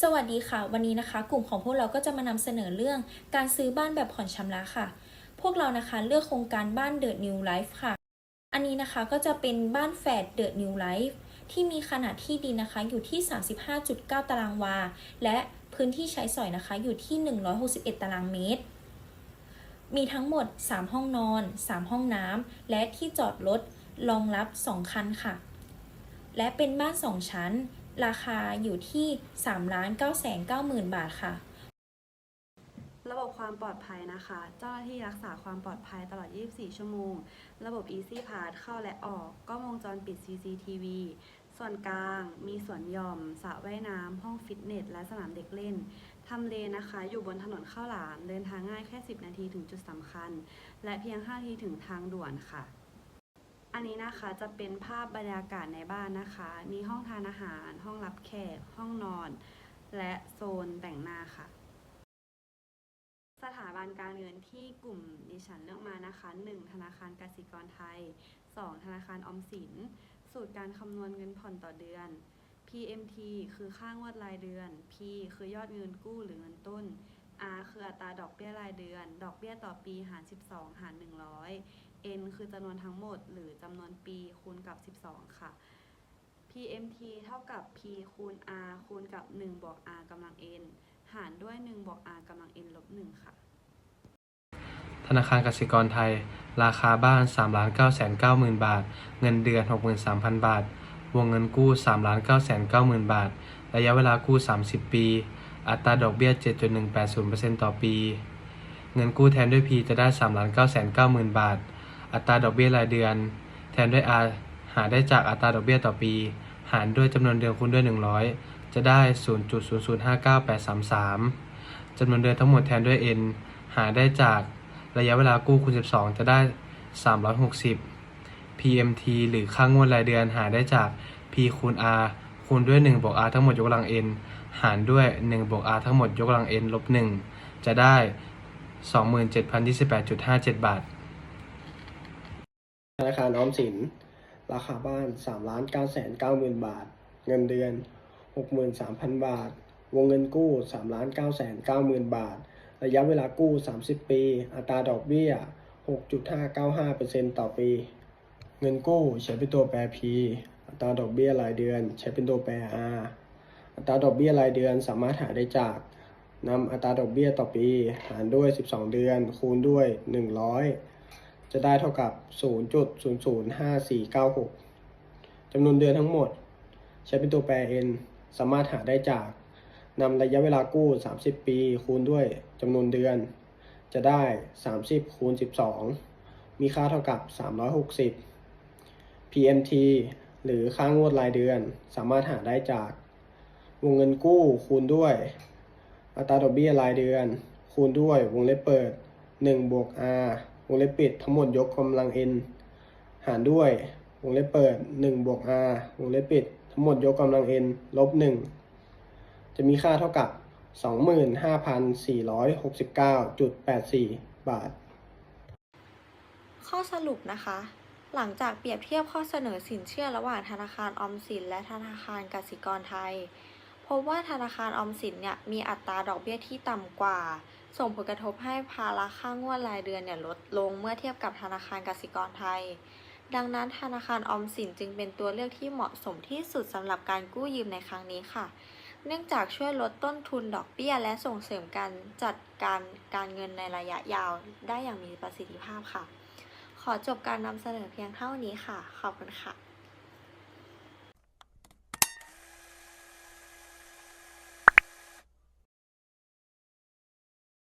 สวัสดีค่ะ วันนี้นะคะ กลุ่มของพวกเราก็จะมานำเสนอเรื่องการซื้อบ้านแบบผ่อนชำระค่ะ พวกเรานะคะเลือกโครงการบ้าน The New Life ค่ะ อันนี้นะคะก็จะเป็นบ้านแฝด The New Life ที่มีขนาดที่ดินนะคะอยู่ที่ 35.9 ตารางวา และพื้นที่ใช้สอยนะคะอยู่ที่ 161 ตารางเมตร มีทั้งหมด 3 ห้องนอน 3 ห้องน้ำและที่จอดรถรองรับ 2 คันค่ะ และเป็นบ้าน 2 ชั้น ราคาอยู่ที่3ล้าน9 9 0 0 0 0บาทค่ะ ระบบความปลอดภัยนะคะ เจ้าหน้าที่รักษาความปลอดภัยตลอด 24 ชั่วโมง ระบบ Easy Pass เข้าและออกกล้องวงจรปิด CCTV ส่วนกลางมีสวนหย่อมสระว่ายน้ำห้องฟิตเนส และสนามเด็กเล่นทำเลนะคะ อยู่บนถนนข้าวหลาม เดินทางง่ายแค่ 10 นาทีถึงจุดสำคัญ และเพียง 5 นาทีถึงทางด่วนค่ะ อันนี้นะคะจะเป็นภาพบรรยากาศในบ้านนะคะ มีห้องทานอาหาร ห้องรับแขก ห้องนอน และโซนแต่งหน้าค่ะ สถาบันการเงินที่กลุ่มดิฉันเลือกมานะคะ 1. ธนาคารกสิกรไทย 2. ธนาคารออมสิน สูตรการคำนวณเงินผ่อนต่อเดือน PMT คือค่างวดรายเดือน P คือยอดเงินกู้หรือเงินต้น R คืออัตราดอกเบี้ยรายเดือน ดอกเบี้ยต่อปีหาร 12 หาร 100 N คือจำนวนทั้งหมด หรือจำนวนปีคูณกับ 12 ค่ะ PMT เท่ากับ P คูณ R คูณกับ 1 บวก R กำลัง N หารด้วย 1 บวก R กำลัง N ลบ 1 ค่ะ ธนาคารกสิกรไทย ราคาบ้าน 3 9 9 0 0 0 0 บาท เงินเดือน 63,000 บาท วงเงินกู้ 3 9 9 0 0 0 บาท ระยะเวลากู้ 30 ปี อัตราดอกเบี้ย 7.180%ต่อปี เงินกู้แทนด้วย P จะได้ 3 9 9 9 0 0 0 บาท อัตราดอกเบี้ยรายเดือน แทนด้วย R หาได้จากอัตราดอกเบี้ยต่อปี หารด้วยจำนวนเดือนคูณด้วย 100 จะได้ 0.0059833จำนวนเดือนทั้งหมดแทนด้วย N หาได้จากระยะเวลากู้คูณ 12 จะได้ 360 PMT หรือค่างวดรายเดือนหาได้จาก P คูณ R คูณด้วย1บวก R ทั้งหมดยกกำลัง N หารด้วย1บวก R ทั้งหมดยกกำลัง N ลบ 1 จะได้ 27,028.57 บาท นาคารออมสิน ราคาบ้าน3ล้าน9แสน9หมื่นบาท เงินเดือน 63,000 บาท วงเงินกู้3ล้าน9แสน9หมื่นบาท ระยะเวลากู้ 30 ปี อัตราดอกเบี้ย 6.595%ต่อปี เงินกู้ใช้เป็นตัวแปร P อัตราดอกเบี้ยรายเดือน ใช้เป็นตัวแปร R อัตราดอกเบี้ยรายเดือนสามารถหาได้จากนำอัตราดอกเบี้ยต่อปี หารด้วย 12 เดือน คูณด้วย 100 จะได้เท่ากับ 0.005496จำนวนเดือนทั้งหมด ใช้เป็นตัวแปร n สามารถหาได้จากนำระยะเวลากู้ 30 ปี คูณด้วยจำนวนเดือน จะได้ 30 คูณ 12 มีค่าเท่ากับ 360 PMT หรือค่างวดรายเดือน สามารถหาได้จาก วงเงินกู้คูณด้วย อัตราดอกเบี้ยรายเดือน คูณด้วยวงเล็บเปิด1บวก r วงเล็บปิดทั้งหมดยกกำลัง n หารด้วย วงเล็บเปิด1บวก r วงเล็บปิด ทั้งหมดยกกำลัง n ลบ1จะมีค่าเท่ากับ 25,469.84 บาท ข้อสรุปนะคะ หลังจากเปรียบเทียบข้อเสนอสินเชื่อระหว่างธนาคารออมสิน และธนาคารกสิกรไทย พบว่าธนาคารออมสินเนี่ยมีอัตราดอกเบี้ยที่ต่ำกว่า ส่งผลกระทบให้ภาระค่างวดรายเดือนเนี่ยลดลงเมื่อเทียบกับธนาคารกสิกรไทย ดังนั้นธนาคารออมสินจึงเป็นตัวเลือกที่เหมาะสมที่สุดสำหรับการกู้ยืมในครั้งนี้ค่ะ เนื่องจากช่วยลดต้นทุนดอกเบี้ย และส่งเสริมการจัดการการเงินในระยะยาวได้อย่างมีประสิทธิภาพค่ะ ขอจบการนำเสนอเพียงเท่านี้ค่ะ ขอบคุณค่ะ